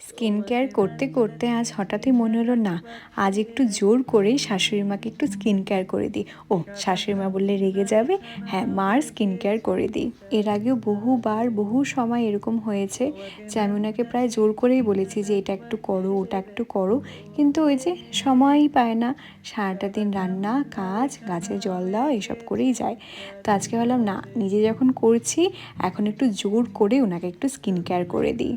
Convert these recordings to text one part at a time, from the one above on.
Skin care করতে করতে আজ হঠাৎই মনে হলো, না, আজ একটু জোর করেই শাশুড়ি মাকে একটু স্কিন কেয়ার করে দিই। ও শাশুড়ি মা বললে রেগে যাবে? হ্যাঁ মার স্কিন কেয়ার করে দিই। এর আগেও বহুবার, বহু সময় এরকম হয়েছে, যে আমি ওনাকে প্রায় জোর করেই বলেছি যে, এটা একটু করো, ওটা একটু করো। কিন্তু ওই যে সময়ই পায় না, সারাটা দিন রান্না, কাজ গাছে জল দেওয়া, এসব করেই যায়। তো আজকে ভাবলাম, না, নিজে যখন করছি, এখন একটু জোর করে ওনাকে একটু স্কিন কেয়ার করে দিই।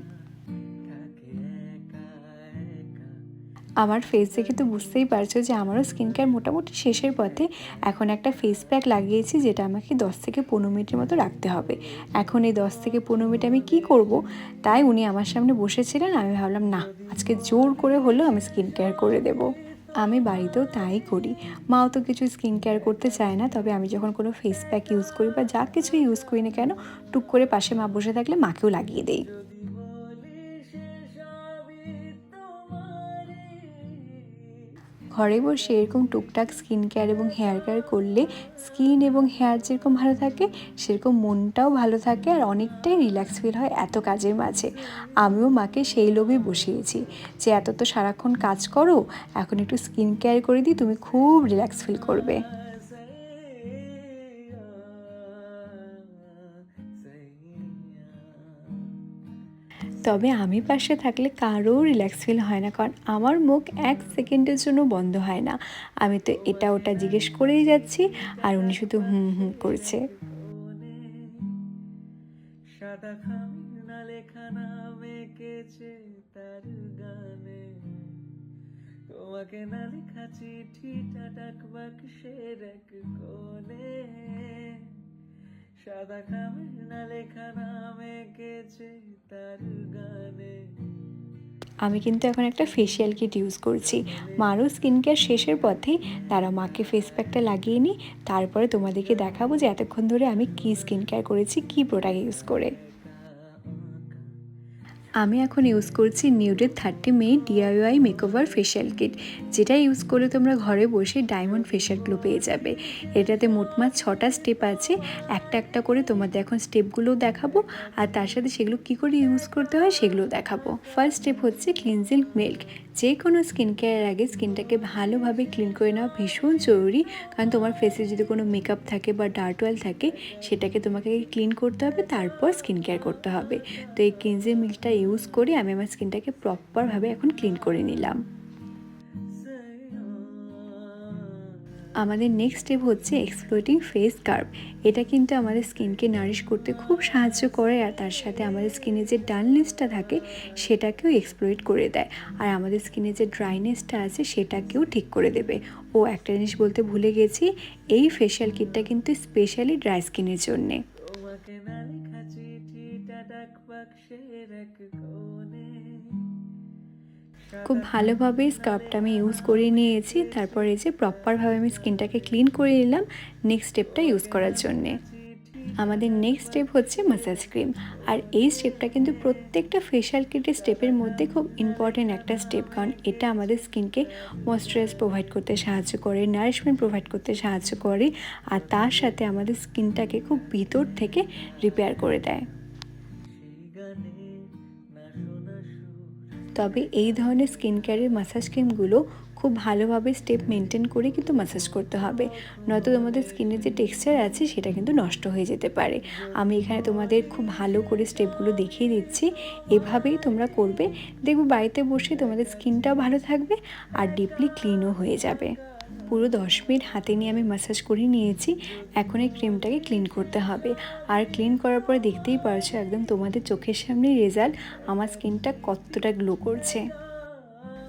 আমার ফেস দেখে তো বুঝতেই পারছ যে আমারও স্কিন কেয়ার মোটামুটি শেষের পথে এখন একটা ফেস প্যাক লাগিয়েছি যেটা আমাকে দশ থেকে পনেরো মিনিটের মতো রাখতে হবে। এখন এই দশ থেকে পনেরো মিনিট আমি কি করব? তাই উনি আমার সামনে বসেছিলেন, আমি ভাবলাম, না, আজকে জোর করে হলেও আমি স্কিন কেয়ার করে দেবো। আমি বাড়িতেও তাই করি। মাও তো কিছু স্কিন কেয়ার করতে চায় না, তবে আমি যখন কোনো ফেস প্যাক ইউজ করি বা যা কিছু ইউজ করি না কেন, টুক করে পাশে মা বসে থাকলে মাকেও লাগিয়ে দেই। ঘরে বসে এরকম টুকটাক স্কিন কেয়ার এবং হেয়ার কেয়ার করলে স্কিন এবং হেয়ার যেরকম ভালো থাকে, সেরকম মনটাও ভালো থাকে আর অনেকটাই রিল্যাক্স ফিল হয় এত কাজের মাঝে। আমিও মাকে সেই লোভে বসিয়েছি যে, এত তো সারাক্ষণ কাজ করো, এখন একটু স্কিন কেয়ার করে দিই, তুমি খুব রিল্যাক্স ফিল করবে। তবে আমি পাশে থাকলে কারও রিল্যাক্স ফিল হয় না, কারণ আমার মুখ এক সেকেন্ডের জন্য বন্ধ হয় না। আমি তো এটা ওটা জিজ্ঞেস করেই যাচ্ছি, আর উনি শুধু হুম হুম করছে। সাদা লেখা তোমাকে না লেখা চিঠিটা ডাক বাক্সের এক কোণে। সাদা খামি না লেখা এঁকেছে তার গানে। আমি কিন্তু এখন একটা ফেসিয়াল কিট ইউজ করছি। মারও স্কিন কেয়ার শেষের পথে তারা মাকে ফেস প্যাকটা লাগিয়ে নিই তারপরে তোমাদেরকে দেখাবো যে এতক্ষণ ধরে আমি কী স্কিন কেয়ার করেছি, কী প্রোডাক্ট ইউজ করে। আমি এখন ইউজ করছি নিউডের thirty May DIY makeover facial kit যেটা ইউজ করে তোমরা ঘরে বসে ডায়মন্ড ফেশিয়াল গ্লো পেয়ে যাবে। এটাতে মোটমাট ছটা স্টেপ আছে, একটা একটা করে তোমাদের এখন স্টেপগুলো দেখাবো, আর তার সাথে সেগুলো কী করে ইউজ করতে হয় সেগুলো দেখাবো। ফার্স্ট স্টেপ হচ্ছে ক্লিনজিং মিল্ক যে কোনো স্কিন কেয়ারের আগে স্কিনটাকে ভালোভাবে ক্লিন করে নেওয়া ভীষণ জরুরি। কারণ তোমার ফেসে যদি কোনো মেকআপ থাকে বা ডার্ট অয়েল থাকে, সেটাকে তোমাকে ক্লিন করতে হবে, তারপর স্কিন কেয়ার করতে হবে। তো এই ক্লিনজিং মিল্কটা ইউজ করে আমি আমার স্কিনটাকে প্রপারভাবে এখন ক্লিন করে নিলাম। আমাদের নেক্সট স্টেপ হচ্ছে এক্সপ্লোটিং ফেস কার্ভ এটা কিন্তু আমাদের স্কিনকে নারিশ করতে খুব সাহায্য করে আর তার সাথে আমাদের স্কিনে যে ডালনেসটা থাকে, সেটাকেও এক্সপ্লোইট করে দেয়। আর আমাদের স্কিনে যে ড্রাইনেসটা আছে, সেটাকেও ঠিক করে দেবে। ও একটা জিনিস বলতে ভুলে গেছি, এই ফেশিয়াল কিটটা কিন্তু স্পেশালি ড্রাই স্কিনের জন্যে। খুব ভালোভাবে স্কার্ফটা আমি ইউজ করে নিয়েছি। তারপর এই যে প্রপারভাবে আমি স্কিনটাকে ক্লিন করে নিলাম নেক্সট স্টেপটা ইউজ করার জন্যে। আমাদের নেক্সট স্টেপ হচ্ছে মাসাজ ক্রিম আর এই স্টেপটা কিন্তু প্রত্যেকটা ফেশিয়াল কিটের স্টেপের মধ্যে খুব ইম্পর্টেন্ট একটা স্টেপ কারণ এটা আমাদের স্কিনকে ময়শ্চারাইজ প্রোভাইড করতে সাহায্য করে নারিশমেন্ট প্রোভাইড করতে সাহায্য করে, আর তার সাথে আমাদের স্কিনটাকে খুব ভিতর থেকে রিপেয়ার করে দেয়। তবে এই ধরনের স্কিন কেয়ারের মাসাজ ক্রিমগুলো খুব ভালোভাবে স্টেপ মেনটেন করে কিন্তু মাসাজ করতে হবে। নয়তো তোমাদের স্কিনের যে টেক্সচার আছে সেটা কিন্তু নষ্ট হয়ে যেতে পারে। আমি এখানে তোমাদের খুব ভালো করে স্টেপগুলো দেখিয়ে দিচ্ছি। এভাবেই তোমরা করবে। দেখবে বাড়িতে বসে তোমাদের স্কিনটাও ভালো থাকবে আর ডিপলি ক্লিনও হয়ে যাবে। পুরো দশ মিনিট হাতে নিয়ে আমি ম্যাসাজ করে নিয়েছি। এখন এই ক্রিমটাকে ক্লিন করতে হবে। আর ক্লিন করার পরে দেখতেই পারছ, একদম তোমাদের চোখের সামনে রেজাল্ট আমার স্কিনটা কতটা গ্লো করছে।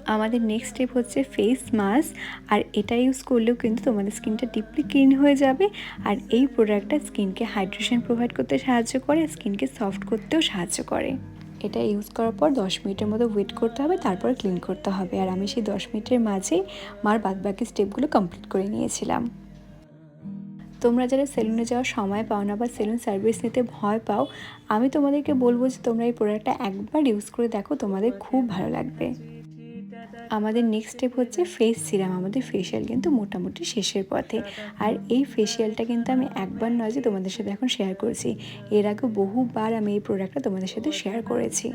আমাদের নেক্সট স্টেপ হচ্ছে ফেস মাস্ক আর এটা ইউজ করলেও কিন্তু তোমাদের স্কিনটা ডিপলি ক্লিন হয়ে যাবে। আর এই প্রোডাক্টটা স্কিনকে হাইড্রেশন প্রোভাইড করতে সাহায্য করে স্কিনকে সফট করতেও সাহায্য করে। এটা ইউজ করার পর দশ মিনিটের মতো ওয়েট করতে হবে, তারপর ক্লিন করতে হবে। আর আমি সেই দশ মিনিটের মাঝেই মার বাদবাকি স্টেপগুলো কমপ্লিট করে নিয়েছিলাম। তোমরা যারা সেলুনে যাওয়ার সময় পাও না বা সেলুন সার্ভিস নিতে ভয় পাও, আমি তোমাদেরকে বলব যে তোমরা এই প্রোডাক্টটা একবার ইউজ করে দেখো, তোমাদের খুব ভালো লাগবে। আমাদের নেক্সট স্টেপ হচ্ছে ফেস সিরাম আমাদের ফেশিয়াল কিন্তু মোটামুটি শেষের পথে। আর এই ফেশিয়ালটা কিন্তু আমি একবার নয় যে তোমাদের সাথে এখন শেয়ার করেছি। এর আগে বহুবার আমি এই প্রোডাক্টটা তোমাদের সাথে শেয়ার করেছি।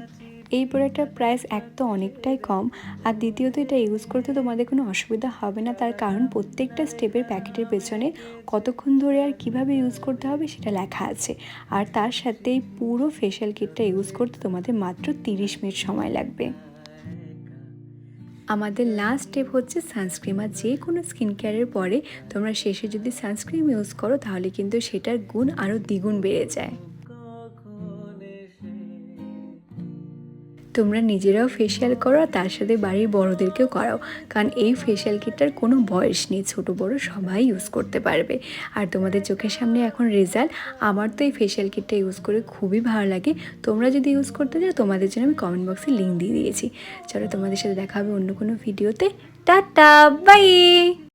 এই প্রোডাক্টটার প্রাইস এক তো অনেকটাই কম। আর দ্বিতীয়ত এটা ইউজ করতে তোমাদের কোনো অসুবিধা হবে না। তার কারণ প্রত্যেকটা স্টেপের প্যাকেটের পেছনে কতক্ষণ ধরে আর কীভাবে ইউজ করতে হবে সেটা লেখা আছে। আর তার সাথে পুরো ফেশিয়াল কিটটা ইউজ করতে তোমাদের মাত্র তিরিশ মিনিট সময় লাগবে। আমাদের লাস্ট স্টেপ হচ্ছে সানস্ক্রিম আর যে কোনো স্কিন কেয়ারের পরে তোমরা শেষে যদি সানস্ক্রিম ইউজ করো তাহলে কিন্তু সেটার গুণ আরও দ্বিগুণ বেড়ে যায়। তোমরা নিজেরাও ফেশিয়াল করো আর তার সাথে বাড়ির বড়োদেরকেও করাও। কারণ এই ফেশিয়াল কিটটার কোনো বয়স নেই, ছোট বড় সবাই ইউজ করতে পারবে। আর তোমাদের চোখের সামনে এখন রেজাল্ট আমার তো এই ফেশিয়াল কিটটা ইউজ করে খুবই ভালো লাগে। তোমরা যদি ইউজ করতে চাও, তোমাদের জন্য আমি কমেন্ট বক্সে লিঙ্ক দিয়ে দিয়েছি। চলো তোমাদের সাথে দেখা হবে অন্য কোনো ভিডিওতে টাটা বাই